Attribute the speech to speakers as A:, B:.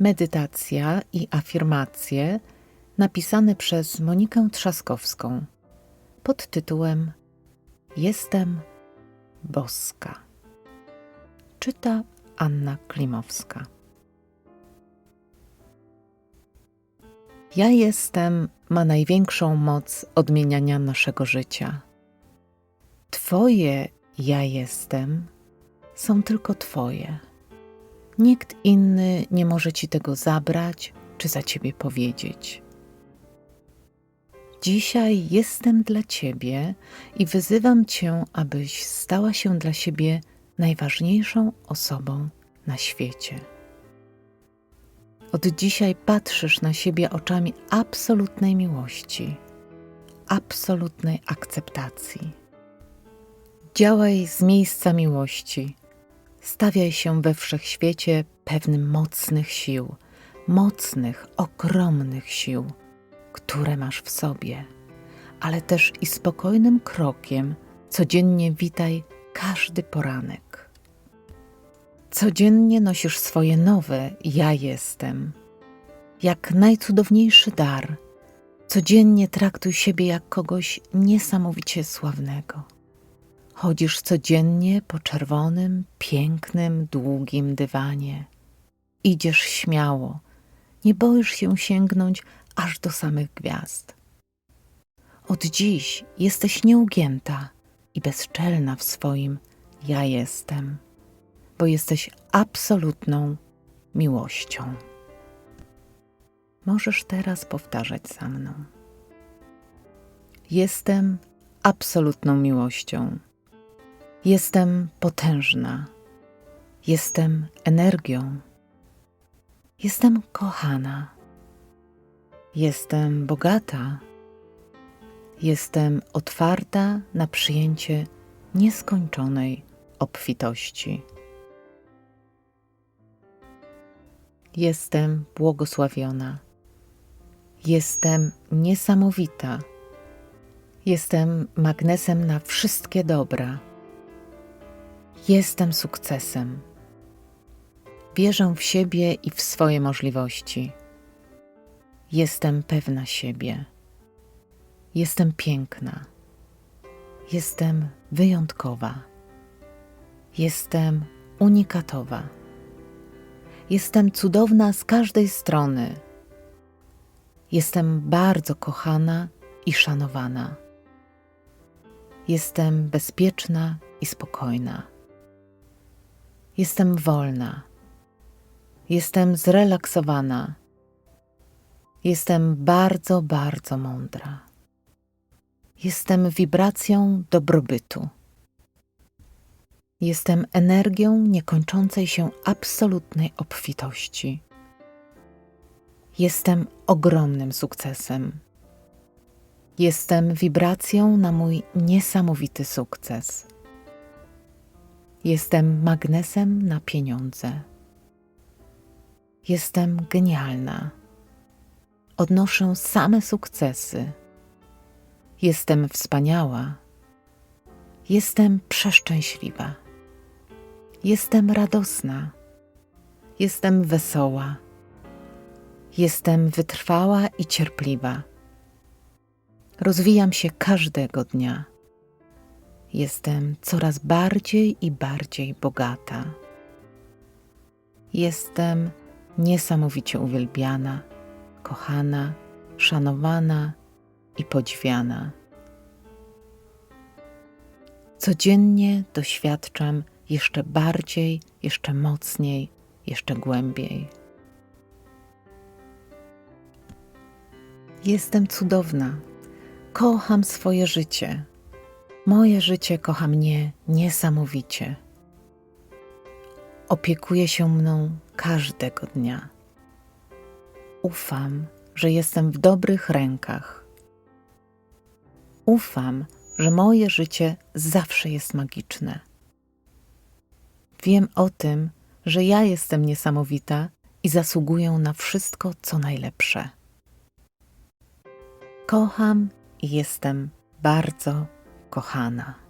A: Medytacja i afirmacje napisane przez Monikę Trzaskowską pod tytułem Jestem boska. Czyta Anna Klimowska. Ja jestem ma największą moc odmieniania naszego życia. Twoje ja jestem są tylko Twoje. Nikt inny nie może Ci tego zabrać czy za Ciebie powiedzieć. Dzisiaj jestem dla Ciebie i wyzywam Cię, abyś stała się dla siebie najważniejszą osobą na świecie. Od dzisiaj patrzysz na siebie oczami absolutnej miłości, absolutnej akceptacji. Działaj z miejsca miłości. Stawiaj się we wszechświecie pewnym mocnych sił, mocnych, ogromnych sił, które masz w sobie, ale też i spokojnym krokiem codziennie witaj każdy poranek. Codziennie nosisz swoje nowe ja jestem. Jak najcudowniejszy dar, codziennie traktuj siebie jak kogoś niesamowicie sławnego. Chodzisz codziennie po czerwonym, pięknym, długim dywanie. Idziesz śmiało, nie boisz się sięgnąć aż do samych gwiazd. Od dziś jesteś nieugięta i bezczelna w swoim ja jestem, bo jesteś absolutną miłością. Możesz teraz powtarzać za mną. Jestem absolutną miłością. Jestem potężna. Jestem energią. Jestem kochana. Jestem bogata. Jestem otwarta na przyjęcie nieskończonej obfitości. Jestem błogosławiona. Jestem niesamowita. Jestem magnesem na wszystkie dobra. Jestem sukcesem. Wierzę w siebie i w swoje możliwości. Jestem pewna siebie. Jestem piękna. Jestem wyjątkowa. Jestem unikatowa. Jestem cudowna z każdej strony. Jestem bardzo kochana i szanowana. Jestem bezpieczna i spokojna. Jestem wolna. Jestem zrelaksowana. Jestem bardzo, bardzo mądra. Jestem wibracją dobrobytu. Jestem energią niekończącej się absolutnej obfitości. Jestem ogromnym sukcesem. Jestem wibracją na mój niesamowity sukces. Jestem magnesem na pieniądze. Jestem genialna. Odnoszę same sukcesy. Jestem wspaniała. Jestem przeszczęśliwa. Jestem radosna. Jestem wesoła. Jestem wytrwała i cierpliwa. Rozwijam się każdego dnia. Jestem coraz bardziej i bardziej bogata. Jestem niesamowicie uwielbiana, kochana, szanowana i podziwiana. Codziennie doświadczam jeszcze bardziej, jeszcze mocniej, jeszcze głębiej. Jestem cudowna. Kocham swoje życie. Moje życie kocha mnie niesamowicie. Opiekuje się mną każdego dnia. Ufam, że jestem w dobrych rękach. Ufam, że moje życie zawsze jest magiczne. Wiem o tym, że ja jestem niesamowita i zasługuję na wszystko, co najlepsze. Kocham i jestem bardzo kochana.